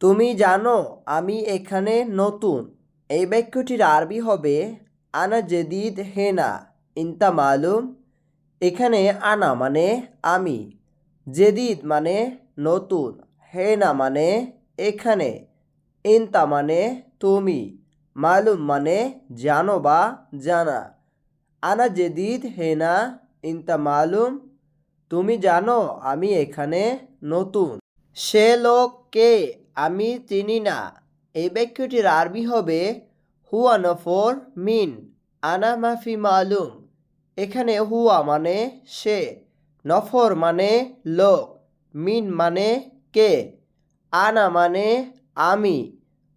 তুমি জানো, আমি এখানে নতুন। এই বাক্যটির আরবি হবে আনা জেদিদ হেনা, ইনতা মালুম। এখানে আনা মানে আমি, জেদিদ মানে নতুন, হেনা মানে এখানে, ইনতা মানে তুমি, মালুম মানে জানো বা জানা। আনা জেদিদ হেনা, ইনতা মালুম। তুমি জানো, আমি এখানে নতুন। সে লোক কে? আমি চিনি না। এই বাক্যটির আরবি হবে হুয়া নফর মিন, আনা মাফি মালুম। এখানে হুয়া মানে সে, নফর মানে লোক, মিন মানে কে, আনা মানে আমি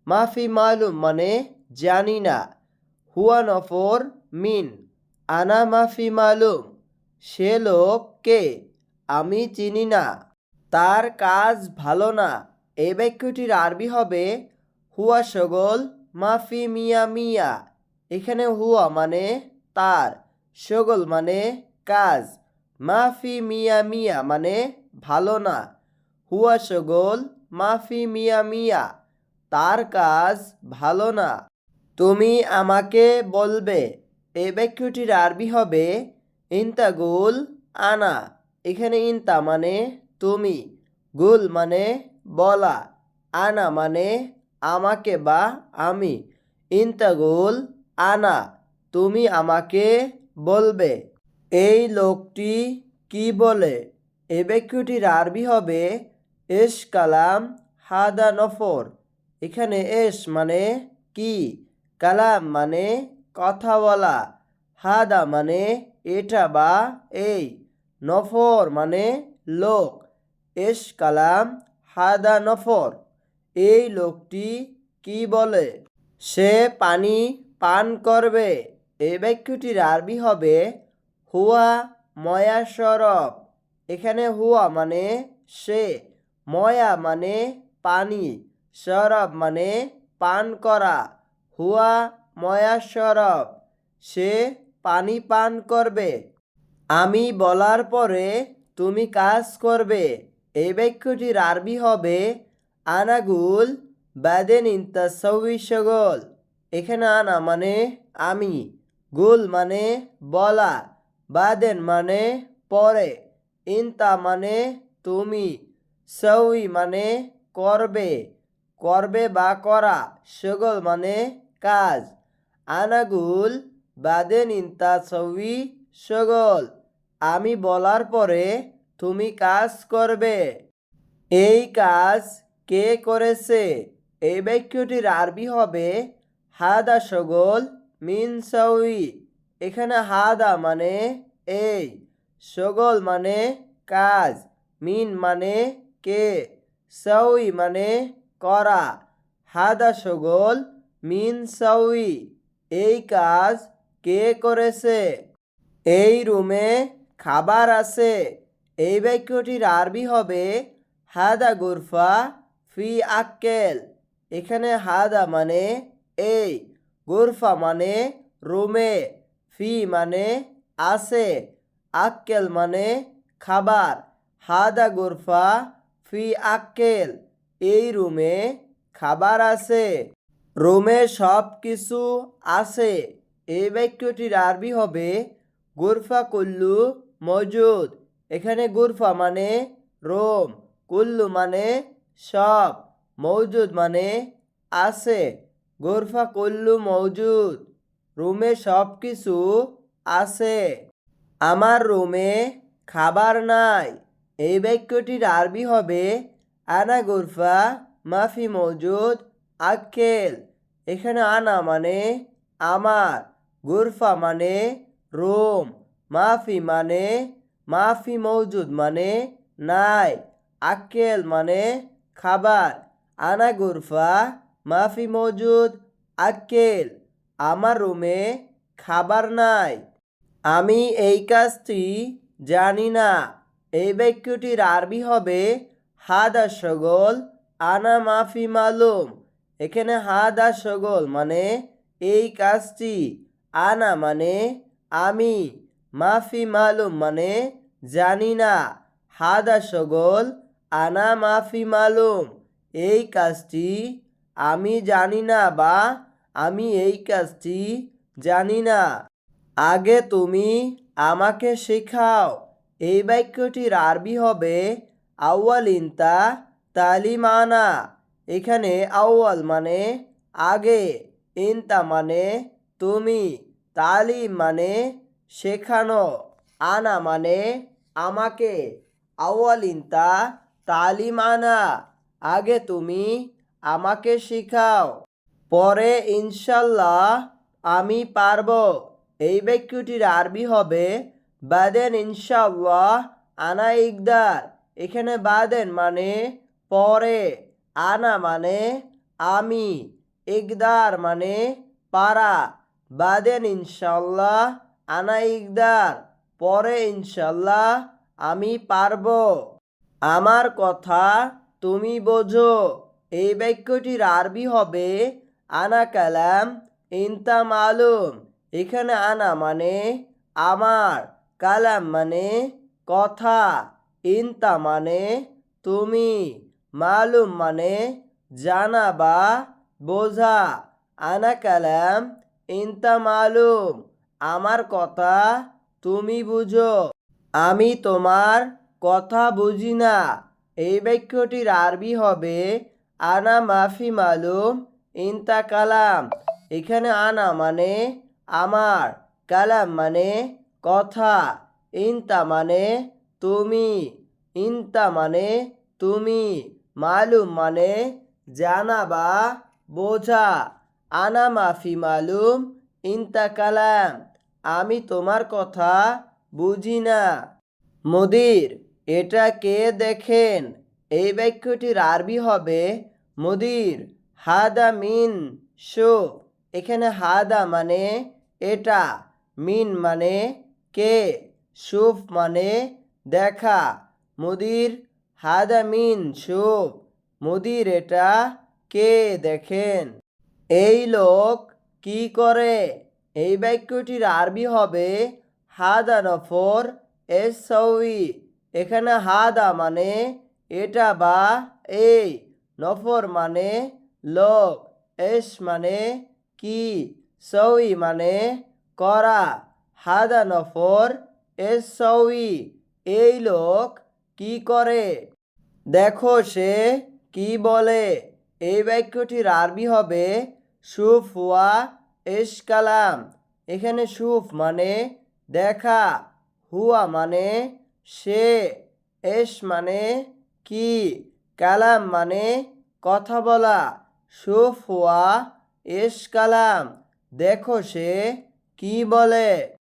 মাফি মালুম মানে জানি না। হুয়া নফর মিন, আনা মাফি মালুম, সে লোক কে, আমি চিনি না। তার কাজ ভালো না। এই বাক্যটির আরবি হবে, হুয়া সগল মাফি মিয়া মিয়া। এখানে হুয়া মানে তার, সগল মানে কাজ, মাফি মিয়া মিয়া মানে ভালো না, হুয়া সগল মাফি মিয়া মিয়া। তার কাজ ভালো না। তুমি আমাকে বলবে এই বাক্যটির আরবি হবে ইনতা গুল আনা। এখানে ইনতা মানে তুমি, গুল মানে বলা, আনা মানে আমাকে বা আমি। ইনতা গুল আনা, তুমি আমাকে বলবে। এই লোকটি কি বলে? এ বাক্যটির আরবি হবে এস কালাম হাদা নফর। এখানে এস মানে কি? কালাম মানে কথা বলা। হাদা মানে এটা বা এই। নফর মানে লোক। এস কালাম হাদা নফর, এই লোকটি কি বলে? সে পানি পান করবে এই বাক্যটির আরবি হবে হুয়া ময়া সরব। এখানে হুয়া মানে সে, ময়া মানে পানি, সরব মানে পান করা। হুয়া ময়া সরব, সে পানি পান করবে। আমি বলার পরে তুমি কাজ করবে। এই বাক্যটির আরবি হবে আনাগুল বাদেন ইন্তা সৌই সগল এখানে আনা মানে আমি, গুল মানে বলা, বাদেন মানে পরে, ইন্তা মানে তুমি, সৌই মানে করবে করবে বা করা, সগল মানে কাজ। আনাগুল বাদেন ইন্তা সৌই সগল। আমি বলার পরে তুমি কাজ করবে। এই কাজ কে করেছে? এই বাক্যটির আরবি হবে হাদা সগল মিন সৌই এখানে হাদা মানে এই, সগল মানে কাজ, মিন মানে কে সৌই মানে করা। হাদা সগল মিন সৌই এই কাজ কে করেছে? এই রুমে খাবার আছে। এই বাক্যটির আরবি হবে, হাদা গুরফা ফি আক্কেল। এখানে হাদা মানে এই। গুরফা মানে রুমে। ফি মানে আছে আক্কেল মানে খাবার। হাদা গুরফা ফি আক্কেল। এই রুমে খাবার আছে। রুমে সব কিছু আছে। এই বাক্যটির আরবি হবে, গুরফা কুল্লু মজুদ। এখানে গুরফা মানে রোম, কুল্লু মানে সব মৌজুদ মানে আছে। গুরফা, কুল্লু মৌজুদ রুমে সব কিছু আছে। আমার রুমে খাবার নাই। এই বাক্যটির আরবি হবে, আনা গুরফা, মাফি মৌজুদ আক্কেল। এখানে আনা মানে আমার, গুরফা মানে রুম, মাফি মানে মাফি মৌজুদ মানে নাই, আক্কেল মানে খাবার, আনা গুরফা, মাফি মৌজুদ আক্কেল, আমার রুমে খাবার নাই। আমি এই কাজটি জানি না, এই বাক্যটির আরবি হবে, হাদা সগল, আনা মাফি মালুম। এখানে হাদা সগল মানে এই কাজটি, আনা মানে আমি, মাফি মালুম মানে জানি না। হাদা সগল, আনা মাফি মালুম। এই কাজটি আমি জানি না বা আমি এই কাজটি জানি না। আগে তুমি আমাকে শেখাও। এই বাক্যটির আরবি হবে, আউয়াল ইনতা তালিমানা। এখানে আউয়াল মানে আগে, ইনতা মানে তুমি, তালিম মানে শেখানো, আনা মানে আমাকে আউয়াল ইনতা তালিমানা, আগে তুমি আমাকে শেখাও। পরে ইনশাল্লাহ আমি পারব। এই বাক্যটির আরবি হবে, বাদেন ইনশাল্লাহ আনা ইকদার। এখানে বাদেন মানে পরে, আনা মানে আমি, ইকদার মানে পারা। বাদেন ইনশাল্লাহ আনা ইকদার। পরে ইনশাল্লাহ আমি পারব। আমার কথা তুমি বোঝো। এই বাক্যটির আরবি হবে, আনা কালাম ইনতা মালুম। এখানে আনা মানে আমার। কালাম মানে কথা। ইনতা মানে তুমি। মালুম মানে জানা বা বোঝা। আনা কালাম ইনতা মালুম। আমার কথা তুমি বুঝো, আমি তোমার কথা বুঝি না। এই বাক্যটির আরবি হবে, আনা মাফি মালুম ইনতা কালাম। এখানে আনা মানে আমার, কালাম মানে কথা। ইনতা মানে তুমি, ইনতা মানে তুমি, মালুম মানে জানা বা বোঝা। আনা মাফি মালুম ইনতা কালাম। আমি তোমার কথা বুঝি না। মুদির, এটা কে দেখেন? এই বাক্যটির আরবি হবে মুদির, হাদা মিন, শো। এখানে হাদা মানে এটা, মিন মানে কে, সুফ মানে দেখা। মুদির, হাদা মিন সুফ মুদির, এটা কে দেখেন? এই লোক কি করে? এই বাক্যটির আরবি হবে হাদা নফর এস সৌই এখানে হাদা মানে এটা বা এই, নফর মানে লোক, এস মানে কি, সৌই মানে করা। হাদা নফর এস সৌই এই লোক কি করে? দেখো সে কি বলে। এই বাক্যটির আরবি হবে সুফ এস কালাম। এখানে সুফ মানে দেখা, হুয়া মানে সে, এস মানে কি, কালাম মানে কথা বলা। সুফ হুয়া এস কালাম। দেখো সে কি বলে।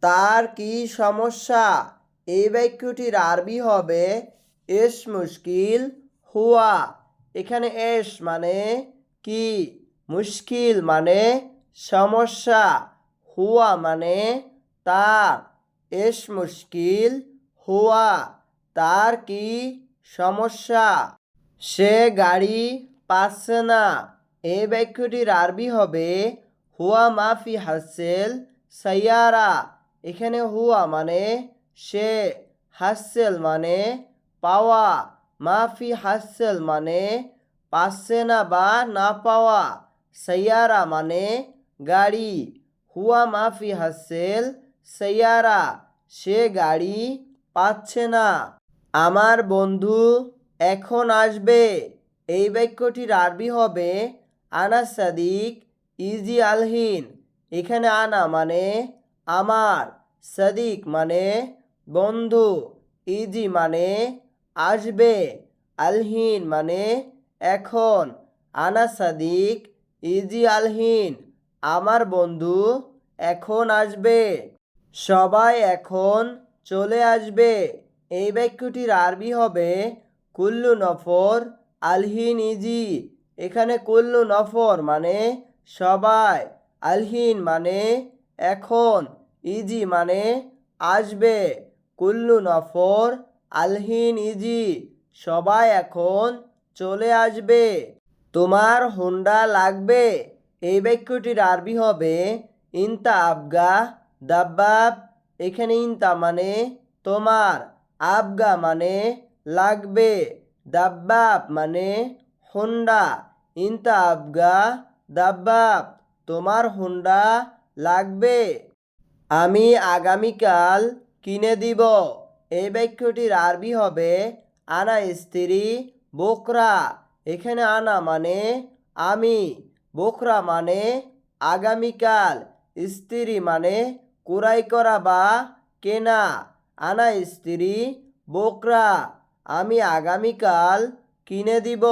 তার কি সমস্যা? এই বাক্যটির আরবি হবে এস মুশকিল হুয়া। এখানে এস মানে কি, মুশকিল মানে সমস্যা হুয়া মানে তার এস মুশকিল হুয়া, তার কি সমস্যা? সে গাড়ি পাচ্ছে না। এই বাক্যটির আরবি হবে হুয়া মাফি হাসেল সাইয়ারা। এখানে হুয়া মানে সে, হাসেল মানে পাওয়া। মাফি হাসেল মানে পাচ্ছে না বা না পাওয়া। সাইয়ারা মানে গাড়ি। হুয়া মাফি হাসেল সাইয়ারা সে গাড়ি পাচ্ছে না। আমার বন্ধু এখন আসবে। এই বাক্যটির আরবি হবে, আনা সাদিক, ইজি আলহিন। এখানে আনা মানে আমার, সাদিক মানে বন্ধু, ইজি মানে আসবে, আলহিন মানে এখন। আনা সাদিক, ইজি আলহিন। আমার বন্ধু এখন আসবে। সবাই এখন চলে আসবে। এই বাক্যটির আরবি হবে কুল্লু নফর আলহিন ইজি এখানে কুল্লু নফর মানে সবাই, আলহিন মানে এখন, ইজি মানে আসবে। কুল্লু নফর আলহিন ইজি সবাই এখন চলে আসবে। তোমার হুন্ডা লাগবে? এই বাক্যটির আরবি হবে ইনতা আবগা দাব্বাব। এখানে ইনতা মানে তোমার, আবগা মানে লাগবে, দাব্বাব মানে হুন্ডা। ইনতা আবগা দাব্বাব, তোমার হুন্ডা লাগবে। আমি আগামীকাল কিনে দিব। এই বাক্যটির আরবি হবে আনা স্ত্রী, বোকরা। এখানে আনা মানে আমি। বোকরা মানে আগামীকাল, স্ত্রী মানে কোরাই করা বা কেনা। আনা স্ত্রী বোকরা আমি আগামীকাল কিনে দিব।